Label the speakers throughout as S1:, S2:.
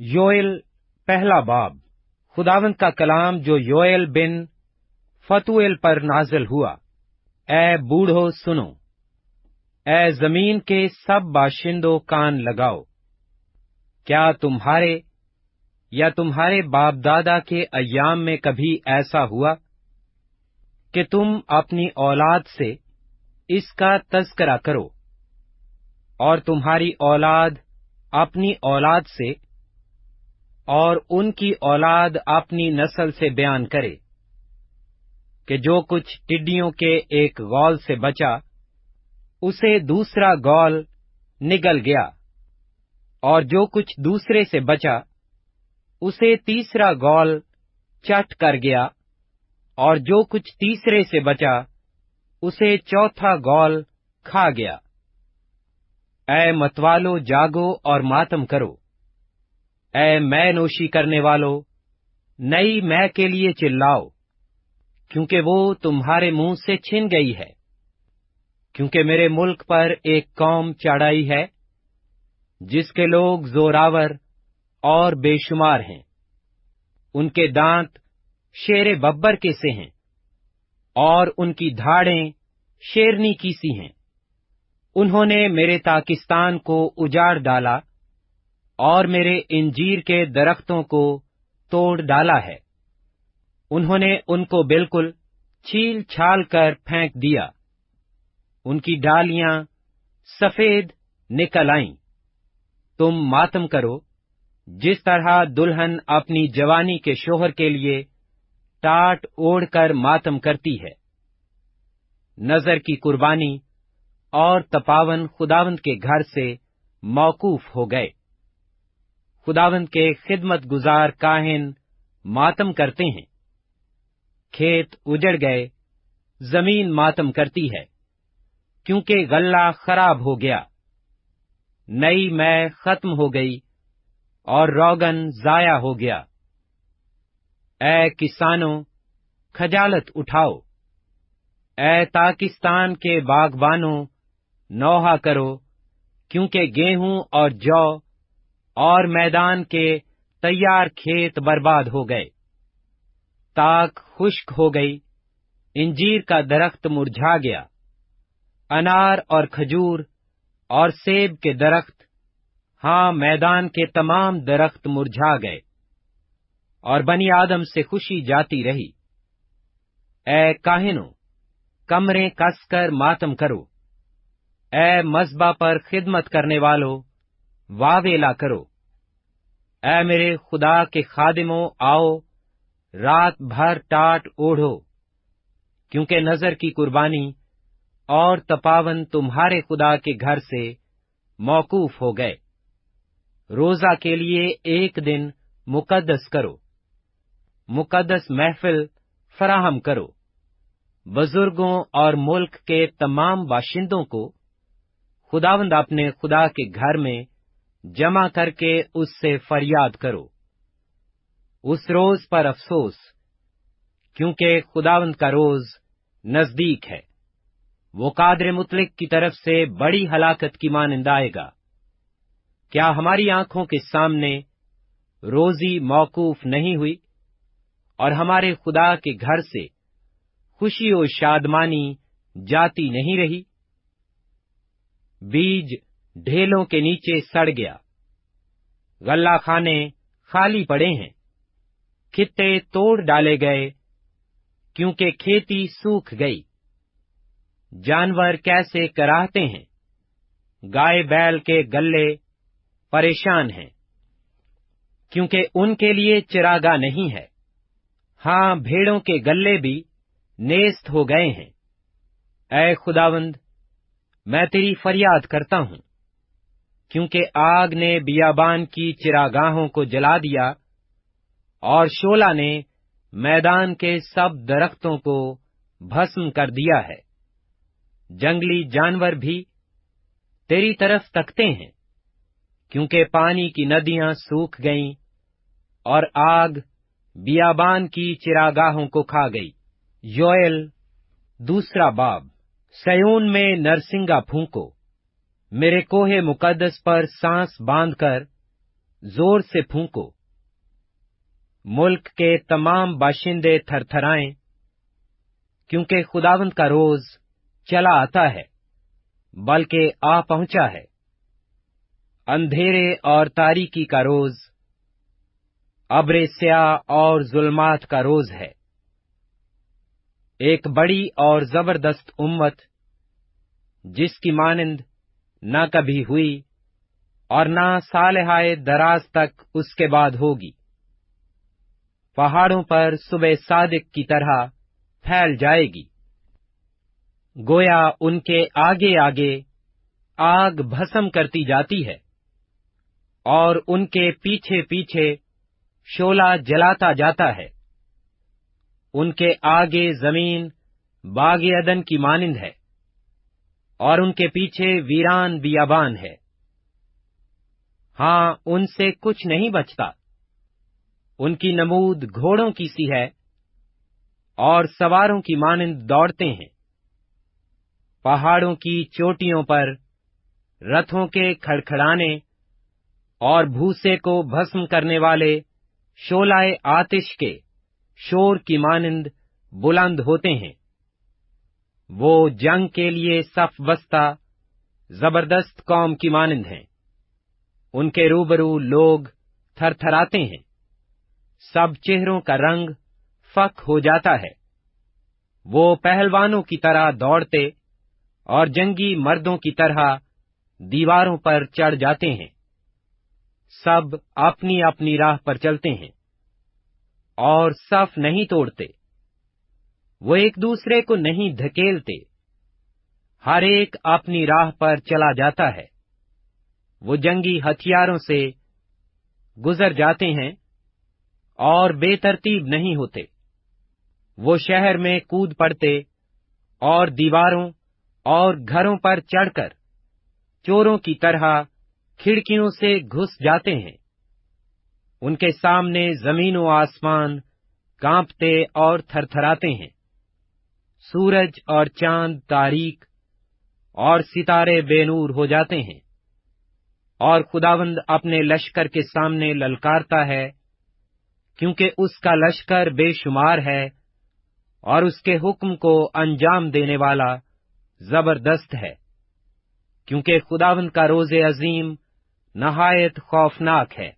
S1: योएल, पहला बाब। खुदावंत का कलाम जो योएल बिन फतुएल पर नाजिल हुआ। ए बूढ़ो सुनो। ए ज़मीन के सब बाशिंदो कान लगाओ। क्या तुम्हारे या तुम्हारे बाप दादा के अयाम में कभी ऐसा हुआ कि तुम अपनी औलाद से इसका तस्करा करो और तुम्हारी औलाद अपनी औलाद से और उनकी औलाद अपनी नस्ल से बयान करे कि जो कुछ टिड्डियों के एक गौल से बचा, उसे दूसरा गौल निगल गया, और जो कुछ दूसरे से बचा, उसे तीसरा गौल चट कर गया, और जो कुछ तीसरे से बचा, उसे चौथा गौल खा गया। ऐ मतवालो जागो और मातम करो। ऐ मैं नोशी करने वालों, नई मैं के लिए चिल्लाओ, क्योंकि वो तुम्हारे मुँह से छिन गई है। क्योंकि मेरे मुल्क पर एक कौम चढ़ाई है, जिसके लोग जोरावर और बेशुमार हैं। उनके दांत शेर बब्बर के से हैं, और उनकी धाड़ें शेरनी की सी हैं। उन्होंने मेरे ताकिस्तान को उजाड़ डाला और मेरे इंजीर के दरख्तों को तोड़ डाला है। उन्होंने उनको बिल्कुल छील छाल कर फेंक दिया। उनकी डालियाँ सफ़ेद निकल आईं। तुम मातम करो, जिस तरह दुल्हन अपनी जवानी के शोहर के लिए टाट ओढ़कर मातम करती है। नज़र की कुर्बानी और तपावन खुदावंत के घर से मौकूफ हो गए। खुदावंत के खिदमत गुजार काहिन मातम करते हैं। खेत उजड़ गए, ज़मीन मातम करती है, क्योंकि गल्ला खराब हो गया। नई मैं खत्म हो गई और रोगन जाया हो गया। ए किसानों, खजालत उठाओ। ए ताकिस्तान के बागबानों, नौहा करो, क्योंकि गेहूँ और जौ और मैदान के तैयार खेत बर्बाद हो गए। ताक खुश्क हो गई। इंजीर का दरख्त मुरझा गया। अनार और खजूर और सेब के दरख्त हाँ मैदान के तमाम दरख्त मुरझा गए और बनी आदम से खुशी जाती रही। ए काहिनो, कमरे कसकर मातम करो। ए मजबा पर खिदमत करने वालों वावेला करो। ऐ मेरे खुदा के खादिमों, आओ, रात भर टाट ओढ़ो, क्योंकि नज़र की कुर्बानी और तपावन तुम्हारे खुदा के घर से मौकूफ हो गए। रोजा के लिए एक दिन मुकद्दस करो। मुकद्दस महफिल फराहम करो। बुज़ुर्गों और मुल्क के तमाम बाशिंदों को खुदावंद अपने खुदा के घर में जमा करके उससे फरियाद करो। उस रोज पर अफसोस, क्योंकि खुदावंद का रोज नज़दीक है। वो कादर मुतलिक की तरफ़ से बड़ी हलाकत की मानंद आएगा। क्या हमारी आँखों के सामने रोजी मौकूफ नहीं हुई? और हमारे खुदा के घर से खुशी और शादमानी जाती नहीं रही? बीज ढेलों के नीचे सड़ गया। गल्ला खाने खाली पड़े हैं। खित्ते तोड़ डाले गए, क्योंकि खेती सूख गई। जानवर कैसे कराहते हैं? गाय बैल के गले परेशान हैं, क्योंकि उनके लिए चिरागा नहीं है। हाँ भेड़ों के गले भी नेस्त हो गए हैं। ऐ खुदावंद, मैं तेरी फरियाद करता हूँ। क्योंकि आग ने बियाबान की चिरागाहों को जला दिया, और शोला ने मैदान के सब दरख्तों को भस्म कर दिया है। जंगली जानवर भी तेरी तरफ़ तकते हैं, क्योंकि पानी की नदियाँ सूख गईं, और आग बियाबान की चिरागाहों को खा गई। योएल, दूसरा बाब, सयून में नरसिंगा फूंको। मेरे कोहे मुकद्दस पर सांस बांधकर ज़ोर से फूंको। मुल्क के तमाम बाशिंदे थरथराएँ, क्योंकि खुदावंत का रोज चला आता है, बल्कि आ पहुँचा है। अंधेरे और तारीकी का रोज, अब्र स्याह और जुल्मात का रोज है। एक बड़ी और ज़बरदस्त उम्मत, जिसकी मानंद न कभी हुई और न सालहाय दराज तक उसके बाद होगी। पहाड़ों पर सुबह सादिक की तरह फैल जाएगी। गोया उनके आगे आगे आग भस्म करती जाती है और उनके पीछे पीछे शोला जलाता जाता है। उनके आगे ज़मीन बाग अदन की मानिंद है। और उनके पीछे वीरान बियाबान है। हाँ उनसे कुछ नहीं बचता। उनकी नमूद घोड़ों की सी है और सवारों की मानिंद दौड़ते हैं। पहाड़ों की चोटियों पर रथों के खड़खड़ाने और भूसे को भस्म करने वाले शोलाए आतिश के शोर की मानिंद बुलंद होते हैं। वो जंग के लिए सफ बस्ता ज़बरदस्त कौम की मानिंद हैं। उनके रूबरू लोग थरथराते हैं। सब चेहरों का रंग फक हो जाता है। वो पहलवानों की तरह दौड़ते और जंगी मर्दों की तरह दीवारों पर चढ़ जाते हैं। सब अपनी अपनी राह पर चलते हैं और सफ नहीं तोड़ते। वो एक दूसरे को नहीं धकेलते। हर एक अपनी राह पर चला जाता है। वो जंगी हथियारों से गुजर जाते हैं और बेतरतीब नहीं होते। वो शहर में कूद पड़ते और दीवारों और घरों पर चढ़कर चोरों की तरह खिड़कियों से घुस जाते हैं। उनके सामने ज़मीन आसमान कांपते और थरथराते हैं। सूरज और चाँद तारीख और सितारे बेनूर हो जाते हैं। और खुदावंद अपने लश्कर के सामने ललकारता है, क्योंकि उसका लश्कर बेशुमार है और उसके हुक्म को अंजाम देने वाला ज़बरदस्त है, क्योंकि खुदावंद का रोज़े अजीम नहायत खौफनाक है।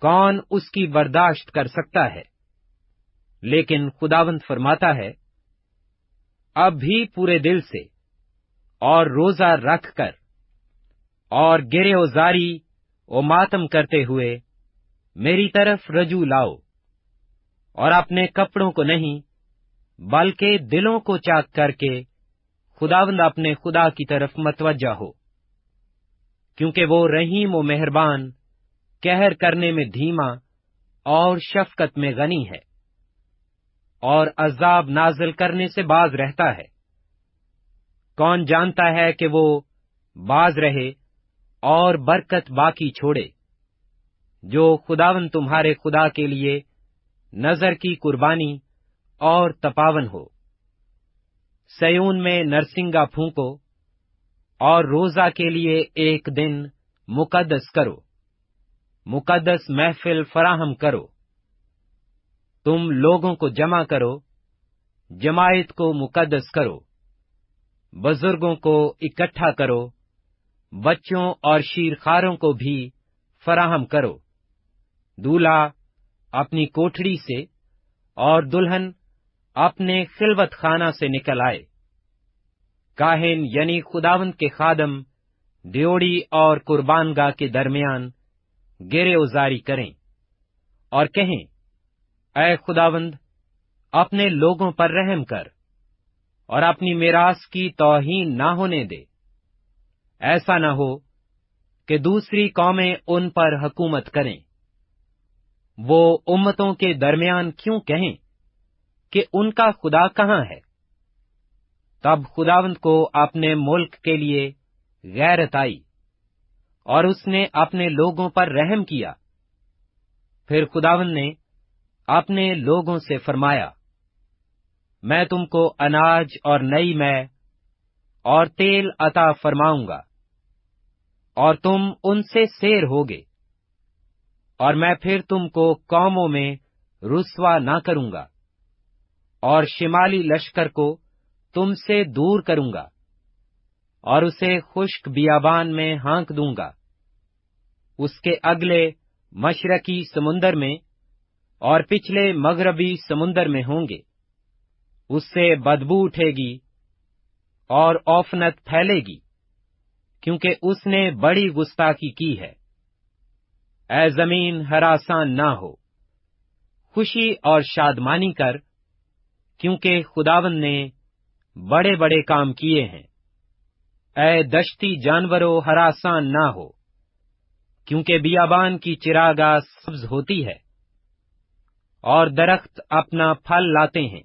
S1: कौन उसकी बर्दाश्त कर सकता है? लेकिन खुदावंत फरमाता है अब भी पूरे दिल से और रोजा रख कर और गिरे जारी ओ मातम करते हुए मेरी तरफ़ रजू लाओ और अपने कपड़ों को नहीं, बल्कि दिलों को चाक करके खुदावंद अपने खुदा की तरफ़ मतवजा हो, क्योंकि वो रहीम व मेहरबान, कहर करने में धीमा और शफकत में गनी है। और अजाब नाजिल करने से बाज रहता है। कौन जानता है कि वो बाज रहे और बरकत बाकी छोड़े? जो खुदावन तुम्हारे खुदा के लिए नज़र की कुर्बानी और तपावन हो। सयून में नरसिंगा फूंको और रोजा के लिए एक दिन मुकदस करो। मुकदस महफिल फराहम करो। तुम लोगों को जमा करो, जमायत को मुकदस करो, बुज़ुर्गों को इकट्ठा करो, बच्चों और शीरखारों को भी फराहम करो। दूल्हा अपनी कोठड़ी से और दुल्हन अपने खिलवत खाना से निकल आए। काहिन यानी खुदावंत के खादम ड्योड़ी और कुर्बानगाह के दरमियान गिरे उजारी करें और कहें अय खुदावंद, अपने लोगों पर रहम कर और अपनी मेरास की तोहीन ना होने दे। ऐसा न हो कि दूसरी कौमें उन पर हकूमत करें। वो उम्मतों के दरमियान क्यों कहें कि उनका खुदा कहाँ है? तब खुदावंत को अपने मुल्क के लिए गैरत आई और उसने अपने लोगों पर रहम किया। फिर खुदावन ने अपने लोगों से फरमाया, मैं तुमको अनाज और नई मैं और तेल अता फरमाऊँगा, और तुम उनसे शेर होगे, और मैं फिर तुमको कौमों में रुसवा ना करूँगा, और शिमाली लश्कर को तुमसे दूर करूँगा, और उसे खुश्क बियाबान में हाँक दूँगा। उसके अगले मशरकी समुन्दर में और पिछले मगरबी समुन्दर में होंगे। उससे बदबू उठेगी और औफनत फैलेगी, क्योंकि उसने बड़ी गुस्ताखी की है। ए ज़मीन हरासान ना हो। खुशी और शादमानी कर, क्योंकि खुदावन ने बड़े बड़े काम किए हैं। ए दश्ती जानवरों हरासान ना हो, क्योंकि बियाबान की चिरागा सब्ज होती है। और दरख्त अपना फल लाते हैं।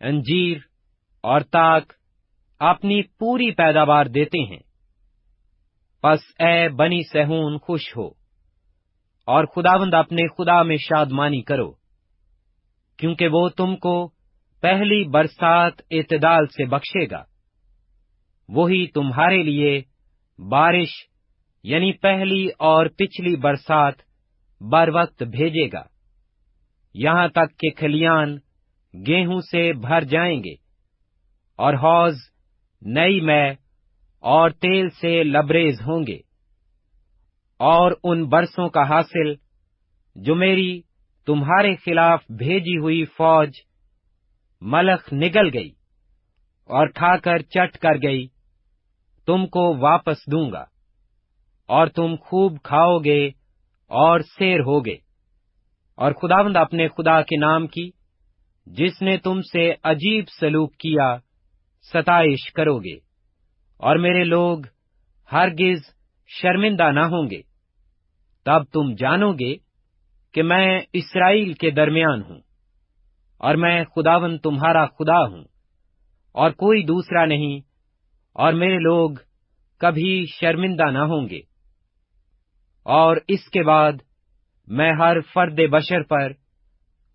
S1: अंजीर और ताक अपनी पूरी पैदावार देते हैं। बस ए बनी सहून खुश हो और खुदावंद अपने खुदा में शादमानी करो, क्योंकि वो तुमको पहली बरसात इतदाल से बख्शेगा। वही तुम्हारे लिए बारिश यानी पहली और पिछली बरसात बर वक्त भेजेगा। यहाँ तक कि खलियान गेहूँ से भर जाएँगे, और हौज नई मै और तेल से लबरेज होंगे, और उन बरसों का हासिल जो मेरी तुम्हारे खिलाफ भेजी हुई फौज मलख निगल गई और खाकर चट कर गई, तुमको वापस दूँगा, और तुम खूब खाओगे और शेर होगे। और खुदावंद अपने खुदा के नाम की, जिसने तुमसे अजीब सलूक किया, सताइश करोगे। और मेरे लोग हरगिज शर्मिंदा न होंगे। तब तुम जानोगे कि मैं इसराइल के दरमियान हूँ, और मैं खुदावन तुम्हारा खुदा हूँ, और कोई दूसरा नहीं, और मेरे लोग कभी शर्मिंदा ना होंगे। और इसके बाद मैं हर फर्द बशर पर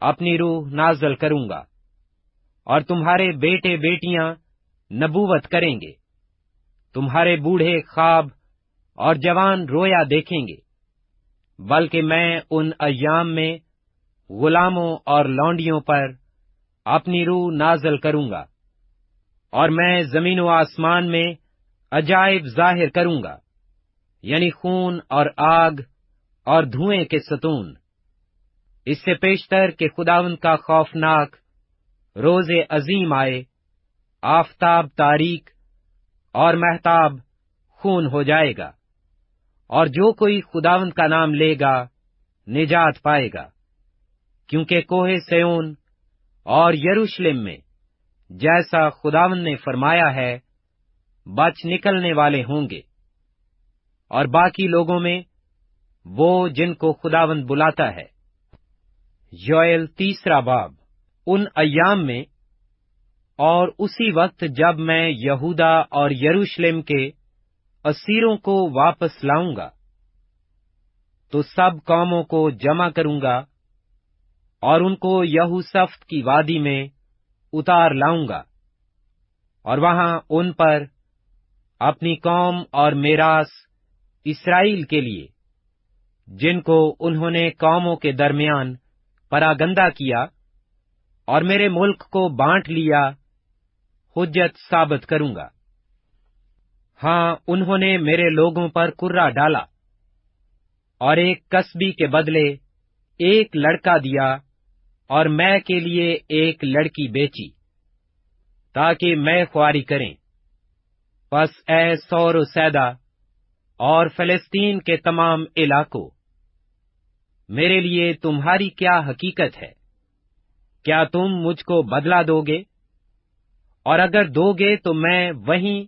S1: अपनी रूह नाजल करूँगा, और तुम्हारे बेटे बेटियाँ नबूवत करेंगे, तुम्हारे बूढ़े खाब और जवान रोया देखेंगे, बल्कि मैं उन अयाम में गुलामों और लौंडियों पर अपनी रूह नाजल करूँगा, और मैं ज़मीन व आसमान में अजायब ज़ाहिर करूँगा, यानी खून और आग और धुएँ के सतून। इससे पेशतर के खुदावन का खौफनाक रोज़े अजीम आए, आफताब तारीख और महताब खून हो जाएगा, और जो कोई खुदावन का नाम लेगा, निजात पाएगा। क्योंकि कोहे सयोन और यरूशलेम में जैसा खुदावन ने फरमाया है, बच निकलने वाले होंगे, और बाकी लोगों में वो जिनको खुदावन बुलाता है। योएल तीसरा बाब, उन अयाम में, और उसी वक्त जब मैं यहूदा और यरूशलेम के असीरों को वापस लाऊँगा तो सब कौमों को जमा करूँगा और उनको यहूसफ्त की वादी में उतार लाऊँगा और वहाँ उन पर अपनी कौम और मेरास इसराइल के लिए जिनको उन्होंने कौमों के दरमियान परागंदा किया और मेरे मुल्क को बांट लिया, हुज्जत साबित करूँगा। हाँ, उन्होंने मेरे लोगों पर कुर्रा डाला और एक कस्बी के बदले एक लड़का दिया और मैं के लिए एक लड़की बेची, ताकि मैं ख्वारी करें। बस ए सौर सैदा और फलस्तीन के तमाम इलाकों। मेरे लिए तुम्हारी क्या हकीकत है? क्या तुम मुझको बदला दोगे? और अगर दोगे तो मैं वहीं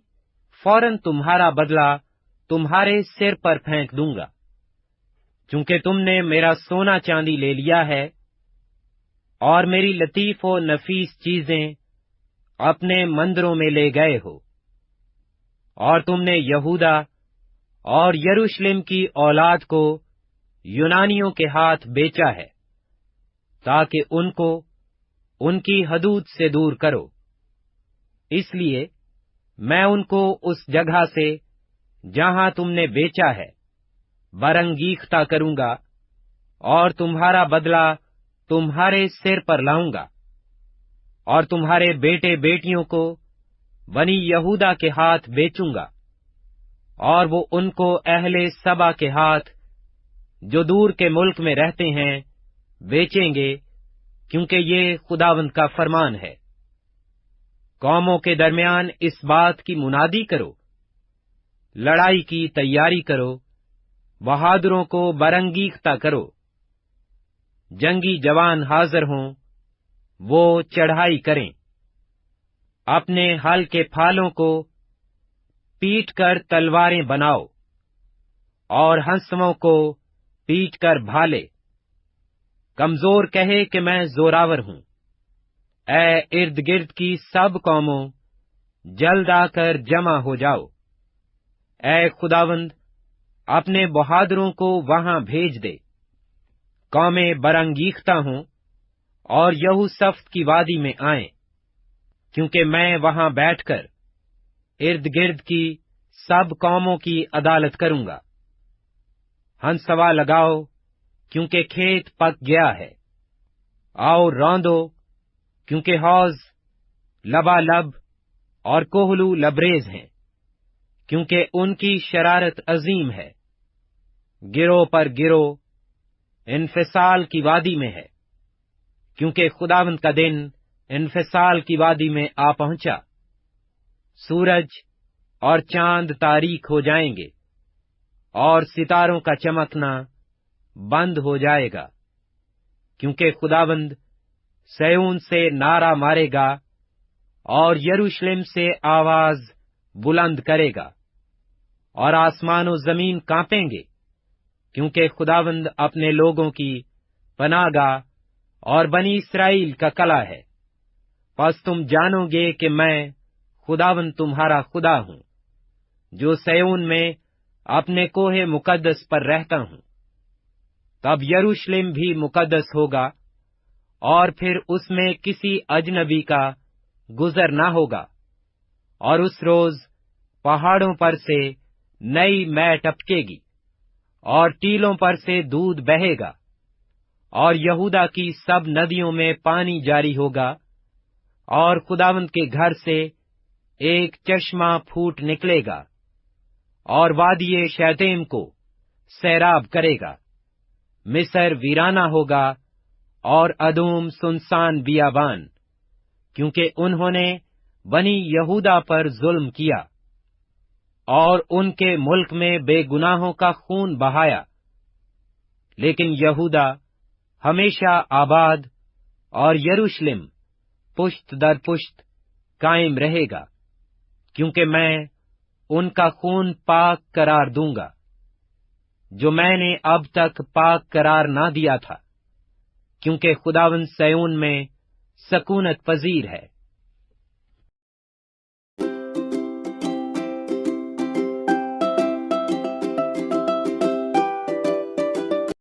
S1: फ़ौरन तुम्हारा बदला तुम्हारे सिर पर फेंक दूँगा। क्योंकि तुमने मेरा सोना चांदी ले लिया है और मेरी लतीफ व नफीस चीज़ें अपने मंदिरों में ले गए हो। और तुमने यहूदा और यरूशलेम की औलाद को यूनानियों के हाथ बेचा है, ताकि उनको उनकी हदूद से दूर करो। इसलिए मैं उनको उस जगह से जहाँ तुमने बेचा है, बरंगीखता करूँगा और तुम्हारा बदला तुम्हारे सिर पर लाऊँगा, और तुम्हारे बेटे बेटियों को बनी यहूदा के हाथ बेचूँगा। और वो उनको अहले सबा के हाथ, जो दूर के मुल्क में रहते हैं, बेचेंगे, क्योंकि ये खुदावंत का फरमान है। कौमों के दरमियान इस बात की मुनादी करो, लड़ाई की तैयारी करो, बहादुरों को बरंगीखता करो। जंगी जवान हाजिर हों, वो चढ़ाई करें। अपने हल के फालों को पीट कर तलवारें बनाओ और हंसवों को पीट कर भाले। कमज़ोर कहे कि मैं जोरावर हूँ। ए इर्द गिर्द की सब कौमों, जल्द आकर जमा हो जाओ। ए खुदावंद, अपने बहादुरों को वहाँ भेज दे। कौमें बरंगीखता हों और यहू सफ्त की वादी में आए, क्योंकि मैं वहाँ बैठकर इर्द गिर्द की सब कौमों की अदालत करूँगा। हंसवा लगाओ, क्योंकि खेत पक गया है। आओ रौंदो, क्योंकि हौज लबालब और कोहलू लबरेज हैं, क्योंकि उनकी शरारत अजीम है। गिरो पर गिरो इन्फिसाल की वादी में है, क्योंकि खुदावंत का दिन इन्फिसाल की वादी में आ पहुँचा। सूरज और चाँद तारीख हो जाएँगे और सितारों का चमकना बंद हो जाएगा, क्योंकि खुदाबंद सयून से नारा मारेगा और यरूशलेम से आवाज़ बुलंद करेगा और आसमानो ज़मीन कांपेंगे, क्योंकि खुदावंद अपने लोगों की पनागा और बनी इसराइल का कला है। बस तुम जानोगे कि मैं खुदावंद तुम्हारा खुदा हूँ, जो सयोन में अपने कोहे मुकद्दस पर रहता हूँ। तब यरूशलेम भी मुकद्दस होगा, और फिर उसमें किसी अजनबी का गुजर न होगा, और उस रोज पहाड़ों पर से नई मै टपकेगी और टीलों पर से दूध बहेगा, और यहूदा की सब नदियों में पानी जारी होगा, और खुदावंत के घर से एक चश्मा फूट निकलेगा और वादिये शैतेम को सैराब करेगा। मिसर वीराना होगा और अदूम सुनसान बियाबान, क्योंकि उन्होंने बनी यहूदा पर जुल्म किया और उनके मुल्क में बेगुनाहों का खून बहाया। लेकिन यहूदा हमेशा आबाद और यरूशलेम पुश्त दर पुश्त कायम रहेगा। क्योंकि मैं उनका खून पाक करार दूँगा, जो मैंने अब तक पाक करार ना दिया था, क्योंकि खुदावन सयून में सकूनत पजीर है।